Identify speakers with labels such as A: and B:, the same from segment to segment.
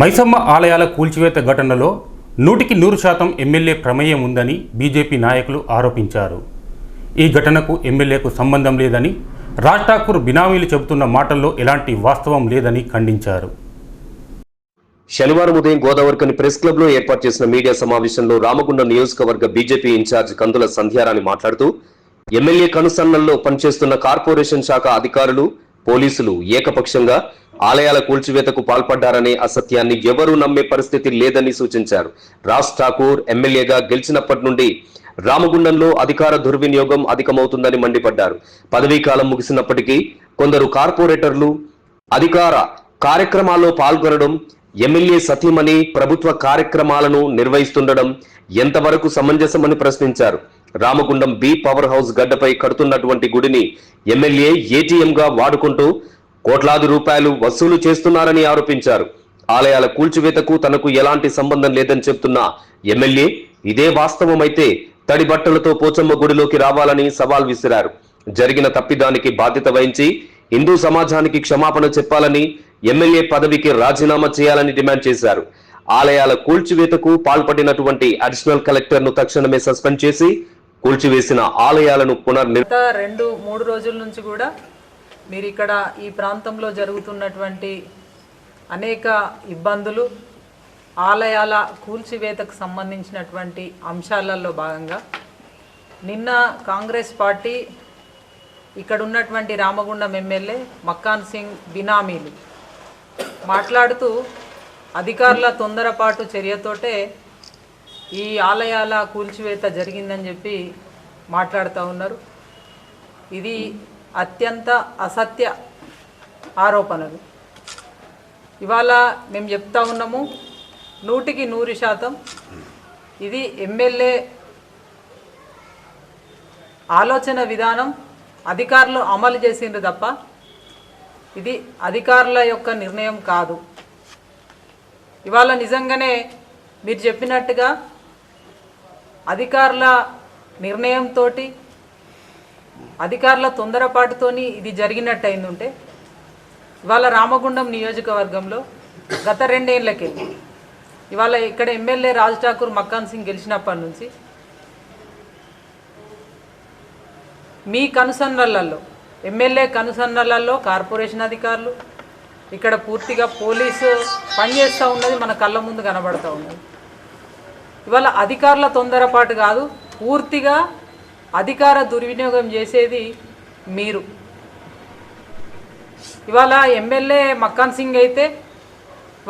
A: మైసమ్మ ఆలయాల కూల్చివేత ఘటనలో నూటికి నూరు శాతం ఎమ్మెల్యే ప్రమేయం ఉందని బీజేపీ నాయకులు ఆరోపించారు. ఈ ఘటనకు ఎమ్మెల్యేకు సంబంధం లేదని రాజ్ ఠాకూర్ బినామీలు చెబుతున్న మాటల్లో ఎలాంటి వాస్తవం లేదని ఖండించారు.
B: శనివారం ఉదయం గోదావరికని ప్రెస్ క్లబ్లో ఏర్పాటు చేసిన మీడియా సమావేశంలో రామగుండం నియోజకవర్గ బీజేపీ ఇన్ఛార్జ్ కందుల సంధ్యారాణి మాట్లాడుతూ ఎమ్మెల్యే కనుసన్నల్లో పనిచేస్తున్న కార్పొరేషన్ శాఖ అధికారులు పోలీసులు ఏకపక్షంగా ఆలయాల కూల్చివేతకు పాల్పడ్డారనే అసత్యాన్ని ఎవరూ నమ్మే పరిస్థితి లేదని సూచించారు. రాజ్ ఠాకూర్ ఎమ్మెల్యేగా గెలిచినప్పటి నుండి రామగుండంలో అధికార దుర్వినియోగం అధికమవుతుందని మండిపడ్డారు. పదవీ కాలం ముగిసినప్పటికీ కొందరు కార్పొరేటర్లు అధికార కార్యక్రమాల్లో పాల్గొనడం ఎమ్మెల్యే సతీమణి ప్రభుత్వ కార్యక్రమాలను నిర్వహిస్తుండడం ఎంతవరకు సమంజసమని ప్రశ్నించారు. రామగుండం బి పవర్ హౌస్ గడ్డపై కడుతున్నటువంటి గుడిని ఎమ్మెల్యే ఏటీఎం గా వాడుకుంటూ కోట్లాది రూపాయలు వసూలు చేస్తున్నారని ఆరోపించారు. ఆలయాల కూల్చివేతకు తనకు ఎలాంటి సంబంధం లేదని చెప్తున్న ఎమ్మెల్యే ఇదే వాస్తవమైతే తడి బట్టలతో పోచమ్మ గుడిలోకి రావాలని సవాల్ విసిరారు. జరిగిన తప్పిదానికి బాధ్యత వహించి హిందూ సమాజానికి క్షమాపణ చెప్పాలని ఎమ్మెల్యే పదవికి రాజీనామా చేయాలని డిమాండ్ చేశారు. ఆలయాల కూల్చివేతకు పాల్పడినటువంటి అడిషనల్ కలెక్టర్ను తక్షణమే సస్పెండ్ చేసి కూల్చివేసిన ఆలయాలను పునర్నిర్
C: రెండు మూడు రోజుల నుంచి కూడా మీరు ఇక్కడ ఈ ప్రాంతంలో జరుగుతున్నటువంటి అనేక ఇబ్బందులు ఆలయాల కూల్చివేతకు సంబంధించినటువంటి అంశాలలో భాగంగా నిన్న కాంగ్రెస్ పార్టీ ఇక్కడ ఉన్నటువంటి రామగుండం ఎమ్మెల్యే మక్కాన్ సింగ్ బినామీలు మాట్లాడుతూ అధికారుల తొందరపాటు చర్యతోటే ఈ ఆలయాల కూల్చివేత జరిగిందని చెప్పి మాట్లాడుతూ ఉన్నారు. ఇది అత్యంత అసత్య ఆరోపణలు. ఇవాళ మేము చెప్తా ఉన్నాము నూటికి నూరు శాతం ఇది ఎమ్మెల్యే ఆలోచన విధానం అధికారులు అమలు చేసిండ్రు తప్ప ఇది అధికారుల యొక్క నిర్ణయం కాదు. ఇవాళ నిజంగానే మీరు చెప్పినట్టుగా అధికారుల నిర్ణయంతో అధికారుల తొందరపాటుతోని ఇది జరిగినట్టు అయిందుంటే ఇవాళ రామగుండం నియోజకవర్గంలో గత రెండేళ్ళకే ఇవాళ ఇక్కడ ఎమ్మెల్యే రాజ్ ఠాకూర్ మక్కాన్ సింగ్ గెలిచినప్పటి నుంచి మీ కనుసన్నలలో ఎమ్మెల్యే కనుసన్నలలో కార్పొరేషన్ అధికారులు ఇక్కడ పూర్తిగా పోలీసు పనిచేస్తూ ఉన్నది మన కళ్ళ ముందు కనబడుతూ ఉన్నది. ఇవాళ అధికారుల తొందరపాటు కాదు పూర్తిగా అధికార దుర్వినియోగం చేసేది మీరు. ఇవాళ ఎమ్మెల్యే మక్కాన్ సింగ్ అయితే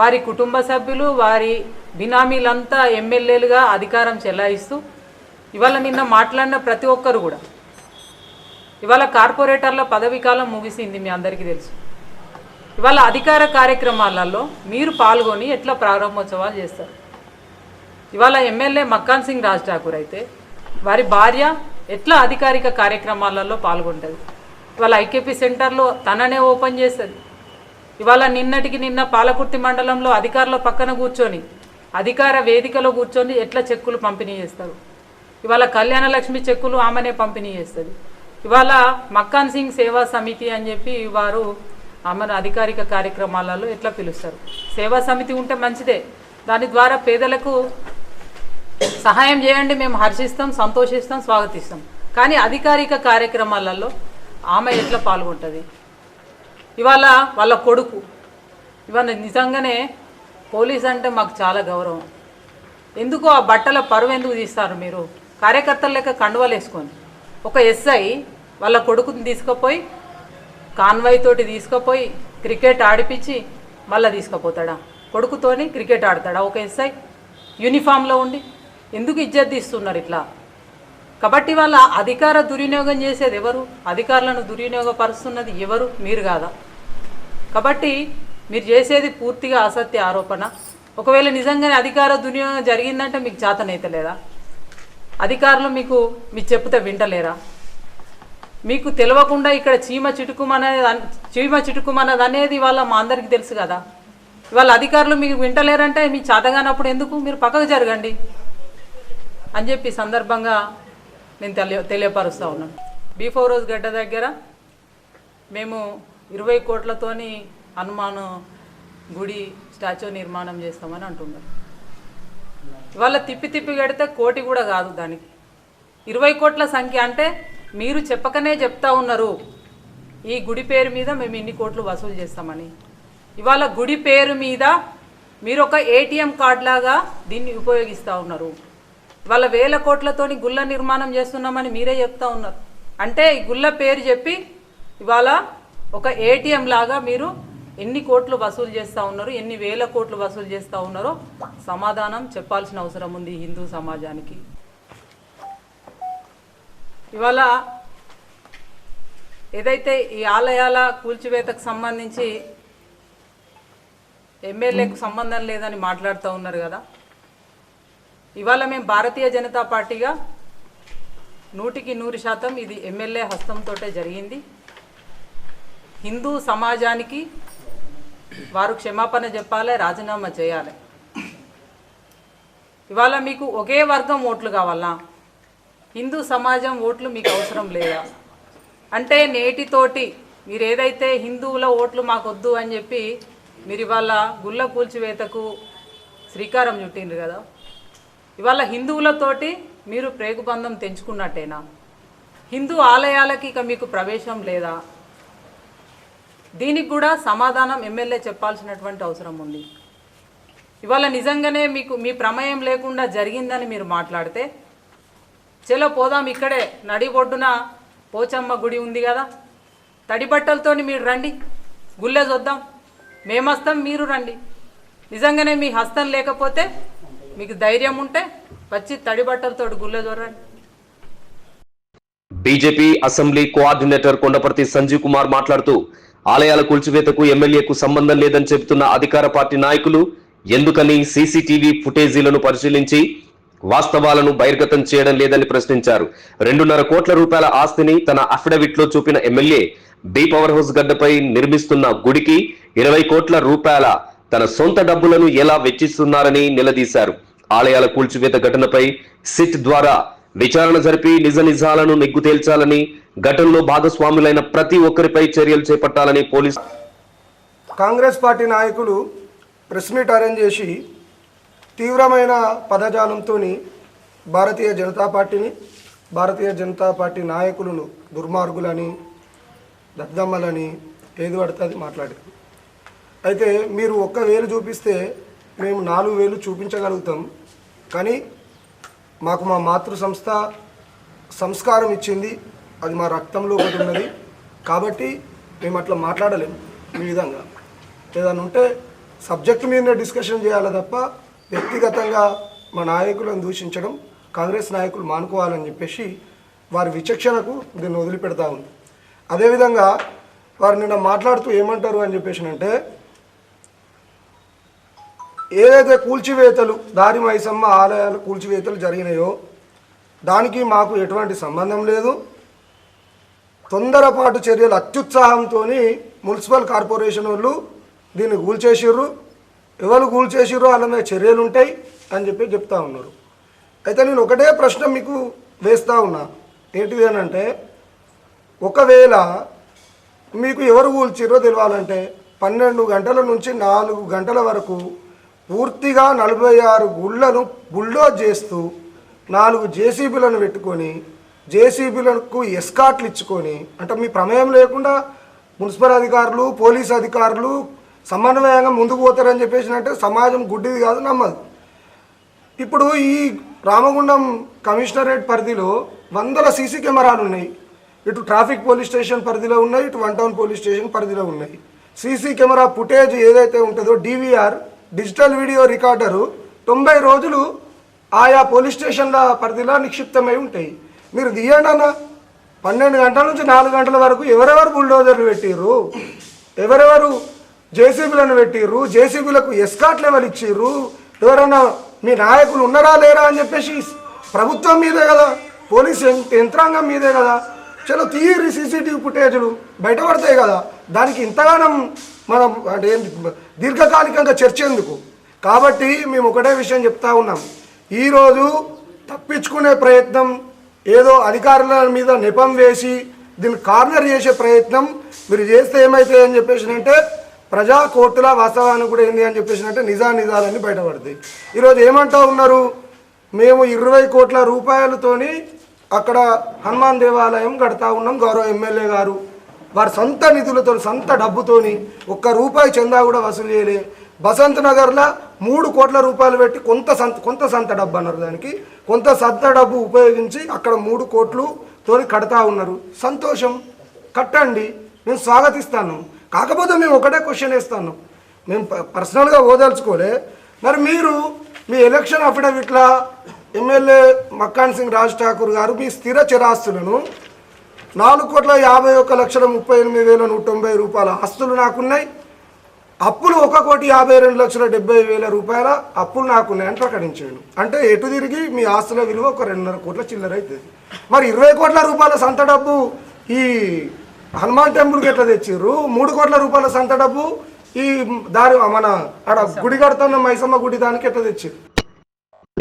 C: వారి కుటుంబ సభ్యులు వారి బినామీలంతా ఎమ్మెల్యేలుగా అధికారం చెలాయిస్తూ ఇవాళ నిన్న మాట్లాడిన ప్రతి ఒక్కరు కూడా ఇవాళ కార్పొరేటర్ల పదవీ కాలం ముగిసింది మీ అందరికీ తెలుసు. ఇవాళ అధికార కార్యక్రమాలలో మీరు పాల్గొని ఎట్లా ప్రారంభోత్సవాలు చేస్తారు? ఇవాళ ఎమ్మెల్యే మక్కాన్ సింగ్ రాజ్ ఠాకూర్ అయితే వారి భార్య ఎట్లా అధికారిక కార్యక్రమాలలో పాల్గొంటుంది? ఇవాళ ఐకేపీ సెంటర్లో తననే ఓపెన్ చేస్తుంది. ఇవాళ నిన్నటికి నిన్న పాలకుర్తి మండలంలో అధికారుల పక్కన కూర్చొని అధికార వేదికలో కూర్చొని ఎట్లా చెక్కులు పంపిణీ చేస్తారు? ఇవాళ కళ్యాణలక్ష్మి చెక్కులు ఆమెనే పంపిణీ చేస్తుంది. ఇవాళ మక్కాన్ సింగ్ సేవా సమితి అని చెప్పి వారు ఆమెను అధికారిక కార్యక్రమాలలో ఎట్లా పిలుస్తారు? సేవా సమితి ఉంటే మంచిదే. దాని ద్వారా పేదలకు సహాయం చేయండి మేము హర్షిస్తాం సంతోషిస్తాం స్వాగతిస్తాం. కానీ అధికారిక కార్యక్రమాలలో ఆమె ఎట్లా పాల్గొంటుంది? ఇవాళ వాళ్ళ కొడుకు. ఇవాళ నిజంగానే పోలీస్ అంటే మాకు చాలా గౌరవం. ఎందుకు ఆ బట్టల పరువు ఎందుకు తీస్తారు మీరు? కార్యకర్తల లెక్క కండువాలు వేసుకొని. ఒక ఎస్ఐ వాళ్ళ కొడుకుని తీసుకుపోయి కాన్వాయ్ తోటి తీసుకుపోయి క్రికెట్ ఆడిపించి మళ్ళీ తీసుకుపోతాడా? కొడుకుతోని క్రికెట్ ఆడతాడా? ఒక ఎస్ఐ యూనిఫామ్లో ఉండి ఎందుకు ఇజ్జత్ ఇస్తున్నారు ఇట్లా? కాబట్టి వాళ్ళ అధికార దుర్వినియోగం చేసేది ఎవరు? అధికారులను దుర్వినియోగపరుస్తున్నది ఎవరు? మీరు కాదా? కాబట్టి మీరు చేసేది పూర్తిగా అసత్య ఆరోపణ. ఒకవేళ నిజంగానే అధికార దుర్వినియోగం జరిగిందంటే మీకు చేతనైతలేదా అధికారులు మీకు మీరు చెప్తే వింటలేరా? మీకు తెలియకుండా ఇక్కడ చీమ చిటుకుమనేది చీమ చిటుకుమన్నది అనేది వాళ్ళ మా అందరికీ తెలుసు కదా. ఇవాళ అధికారులు మీకు వింటలేరంటే మీ చేతగానప్పుడు ఎందుకు? మీరు పక్కకు జరగండి. అని చెప్పి సందర్భంగా నేను తెలియ తెలియపరుస్తూ ఉన్నాను బీఫోర్ రోజు గడ్డ దగ్గర మేము ఇరవై కోట్లతోని హనుమాన్ గుడి స్టాచ్యూ నిర్మాణం చేస్తామని అంటున్నారు. ఇవాళ తిప్పి తిప్పి కడితే కోటి కూడా కాదు దానికి. ఇరవై కోట్ల సంఖ్య అంటే మీరు చెప్పకనే చెప్తా ఉన్నారు. ఈ గుడి పేరు మీద మేము ఇన్ని కోట్లు వసూలు చేస్తామని. ఇవాళ గుడి పేరు మీద మీరు ఒక ఏటీఎం కార్డ్ లాగా దీన్ని ఉపయోగిస్తూ ఉన్నారు. ఇవాళ వేల కోట్లతోని గుళ్ళ నిర్మాణం చేస్తున్నామని మీరే చెప్తా ఉన్నారు. అంటే ఈ గుళ్ళ పేరు చెప్పి ఇవాళ ఒక ఏటీఎం లాగా మీరు ఎన్ని కోట్లు వసూలు చేస్తూ ఉన్నారు ఎన్ని వేల కోట్లు వసూలు చేస్తూ ఉన్నారో సమాధానం చెప్పాల్సిన అవసరం ఉంది హిందూ సమాజానికి. ఇవాళ ఏదైతే ఈ ఆలయాల కూల్చివేతకు సంబంధించి ఎమ్మెల్యేకు సంబంధం లేదని మాట్లాడుతూ ఉన్నారు కదా ఇవాళ మేము భారతీయ జనతా పార్టీగా నూటికి నూరు శాతం ఇది ఎమ్మెల్యే హస్తంతో జరిగింది. హిందూ సమాజానికి వారు క్షమాపణ చెప్పాలి రాజీనామా చేయాలి. ఇవాళ మీకు ఒకే వర్గం ఓట్లు కావాలా? హిందూ సమాజం ఓట్లు మీకు అవసరం లేదా? అంటే నేటితోటి మీరు ఏదైతే హిందువుల ఓట్లు మాకొద్దు అని చెప్పి మీరు ఇవాళ గుళ్ళ కూల్చివేతకు శ్రీకారం చుట్టిండ్రు కదా? ఇవాళ హిందువులతోటి మీరు ప్రేగుబంధం తెంచుకున్నట్టేనా? హిందూ ఆలయాలకి ఇక మీకు ప్రవేశం లేదా? దీనికి కూడా సమాధానం ఎమ్మెల్యే చెప్పాల్సినటువంటి అవసరం ఉంది. ఇవాళ నిజంగానే మీకు మీ ప్రమేయం లేకుండా జరిగిందని మీరు మాట్లాడితే చలో పోదాం ఇక్కడే నడి ఒడ్డున పోచమ్మ గుడి ఉంది కదా. తడిబట్టలతో మీరు రండి గుళ్ళే చూద్దాం. మేమస్తాం మీరు రండి. నిజంగానే మీ హస్తం లేకపోతే మీకు ధైర్యం ఉంటే వచ్చి తడి బట్టలతోటి చూడండి
B: BJP assembly coordinator Kondaparthi Sanjeev Kumar మాట్లాడుతూ ఆలయాల కూల్చివేతకు ఎమ్మెల్యేకు సంబంధం లేదని చెబుతున్న అధికార పార్టీ నాయకులు ఎందుకని సీసీటీవీ ఫుటేజీలను పరిశీలించి వాస్తవాలను బహిర్గతం చేయడం లేదని ప్రశ్నించారు. రెండున్నర కోట్ల రూపాయల ఆస్తిని తన అఫిడవిట్లో చూపిన ఎమ్మెల్యే బి పవర్ హౌస్ గడ్డపై నిర్మిస్తున్న గుడికి ఇరవై కోట్ల రూపాయల తన సొంత డబ్బులను ఎలా వెచ్చిస్తున్నారని నిలదీశారు. ఆలయాల కూల్చివేత ఘటనపై సిట్ ద్వారా విచారణ జరిపి నిజ నిజాలను నిగ్గు తేల్చాలని ఘటనలో భాగస్వాములైన ప్రతి ఒక్కరిపై చర్యలు చేపట్టాలని పోలీసు
D: కాంగ్రెస్ పార్టీ నాయకులు ప్రెస్ మీట్ అరేంజ్ చేసి తీవ్రమైన పదజాలంతో భారతీయ జనతా పార్టీని భారతీయ జనతా పార్టీ నాయకులను దుర్మార్గులని దద్దమ్మలని ఏది పడుతుంది మాట్లాడారు. అయితే మీరు ఒక్క వేలు చూపిస్తే మేము నాలుగు వేలు చూపించగలుగుతాం. కానీ మాకు మా మాతృ సంస్థ సంస్కారం ఇచ్చింది. అది మా రక్తంలో ఒకటి ఉన్నది. కాబట్టి మేము అట్లా మాట్లాడలేము ఈ విధంగా. ఏదైనా ఉంటే సబ్జెక్ట్ మీదనే డిస్కషన్ చేయాలి తప్ప వ్యక్తిగతంగా మా నాయకులను దూషించడం కాంగ్రెస్ నాయకులు మానుకోవాలని చెప్పేసి వారి విచక్షణకు దీన్ని వదిలిపెడతా ఉంది. అదేవిధంగా వారు నిన్న మాట్లాడుతూ ఏమంటారు అని చెప్పేసి అంటే ఏదైతే కూల్చివేతలు దారి మైసమ్మ ఆలయాల కూల్చివేతలు జరిగినాయో దానికి మాకు ఎటువంటి సంబంధం లేదు. తొందరపాటు చర్యలు అత్యుత్సాహంతో మున్సిపల్ కార్పొరేషన్ వాళ్ళు దీన్ని కూల్చేసిర్రు. ఎవరు కూల్చేసిర్రు వాళ్ళ మీద చర్యలు ఉంటాయి అని చెప్పి చెప్తా ఉన్నారు. అయితే నేను ఒకటే ప్రశ్న మీకు వేస్తూ ఉన్నా. ఏంటిది అని అంటే ఒకవేళ మీకు ఎవరు కూల్చిర్రో తెలియాలంటే పన్నెండు గంటల నుంచి నాలుగు గంటల వరకు పూర్తిగా నలభై ఆరు గుళ్ళను బుల్డోజ్ చేస్తూ నాలుగు జేసీబీలను పెట్టుకొని జేసీబీలకు ఎస్కాట్లు ఇచ్చుకొని అంటే మీ ప్రమేయం లేకుండా మున్సిపల్ అధికారులు పోలీస్ అధికారులు సమన్వయంగా ముందుకు పోతారని చెప్పేసి అంటే సమాజం గుడ్డిది కాదు నమ్మదు. ఇప్పుడు ఈ రామగుండం కమిషనరేట్ పరిధిలో వందల సీసీ కెమెరాలు ఉన్నాయి. ఇటు ట్రాఫిక్ పోలీస్ స్టేషన్ పరిధిలో ఉన్నాయి ఇటు వన్ టౌన్ పోలీస్ స్టేషన్ పరిధిలో ఉన్నాయి. సీసీ కెమెరా ఫుటేజ్ ఏదైతే ఉంటుందో డీవీఆర్ డిజిటల్ వీడియో రికార్డరు తొంభై రోజులు ఆయా పోలీస్ స్టేషన్ల పరిధిలో నిక్షిప్తమై ఉంటాయి. మీరు తీయండి పన్నెండు గంటల నుంచి నాలుగు గంటల వరకు ఎవరెవరు బుల్డోజర్లు పెట్టిర్రు? ఎవరెవరు జేసీబీలను పెట్టిర్రు? జేసీబీలకు ఎస్కాట్ లెవెల్ ఇచ్చిర్రు? ఎవరన్నా మీ నాయకులు ఉన్నారా లేరా అని చెప్పేసి ప్రభుత్వం మీదే కదా పోలీస్ యంత్రాంగం మీదే కదా చలో తీయరు సీసీటీవీ ఫుటేజ్లు బయటపడతాయి కదా. దానికి ఇంతగానం మనం అంటే దీర్ఘకాలికంగా చర్చ ఎందుకు కాబట్టి మేము ఒకటే విషయం చెప్తా ఉన్నాం. ఈరోజు తప్పించుకునే ప్రయత్నం ఏదో అధికారుల మీద నెపం వేసి దీన్ని కార్నర్ చేసే ప్రయత్నం మీరు చేస్తే ఏమైతే అని చెప్పేసి అంటే ప్రజా కోర్టుల వాస్తవానికి కూడా ఏంది అని చెప్పేసి అంటే నిజా నిజాలన్నీ బయటపడతాయి. ఈరోజు ఏమంటా ఉన్నారు? మేము ఇరవై కోట్ల రూపాయలతోని అక్కడ హనుమాన్ దేవాలయం కడతా ఉన్నాం గౌరవ ఎమ్మెల్యే గారు. వారి సొంత నిధులతో సొంత డబ్బుతోని ఒక్క రూపాయి చందా కూడా వసూలు చేయలే. బసంత్ నగర్లో మూడు కోట్ల రూపాయలు పెట్టి కొంత సంత కొంత సంత డబ్బు అన్నారు దానికి. కొంత సంత డబ్బు ఉపయోగించి అక్కడ మూడు కోట్లు తోని కడతా ఉన్నారు. సంతోషం. కట్టండి. మేము స్వాగతిస్తాను. కాకపోతే మేము ఒకటే క్వశ్చన్ వేస్తాను. మేము ప- పర్సనల్గా ఓదలుచుకోలే మరి మీరు మీ ఎలక్షన్ అఫిడవిట్ల ఎమ్మెల్యే మక్కాన్ సింగ్ రాజ్ ఠాకూర్ గారు మీ స్థిర చిరాస్తులను నాలుగు కోట్ల యాభై ఒక్క లక్షల ముప్పై ఎనిమిది వేల నూట తొంభై రూపాయల ఆస్తులు నాకున్నాయి. అప్పులు ఒక కోటి యాభై రెండు లక్షల డెబ్బై వేల రూపాయల అప్పులు నాకున్నాయని ప్రకటించాడు. అంటే ఎటు తిరిగి మీ ఆస్తుల విలువ ఒక రెండున్నర కోట్ల చిల్లర అవుతుంది మరి ఇరవై కోట్ల రూపాయల సంత డబ్బు ఈ హనుమాన్ టెంపుల్కి ఎట్లా తెచ్చిర్రు? మూడు కోట్ల రూపాయల సంత డబ్బు ఈ దారి మన ఆడ గుడి కడుతున్న మైసమ్మ గుడి దానికి ఎట్లా తెచ్చారు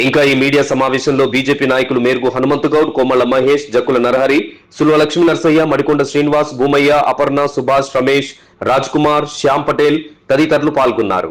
B: ఇంకా ఈ మీడియా సమావేశంలో బీజేపీ నాయకులు మేరుగు హనుమంతు గౌడ్ కోమళ్ళ మహేష్ జక్కుల నరహరి సుల్వ లక్ష్మీ నర్సయ్య మడికొండ శ్రీనివాస్ భూమయ్య అపర్ణ సుభాష్ రమేష్ రాజ్ కుమార్ శ్యామ్ పటేల్ తదితరులు పాల్గొన్నారు.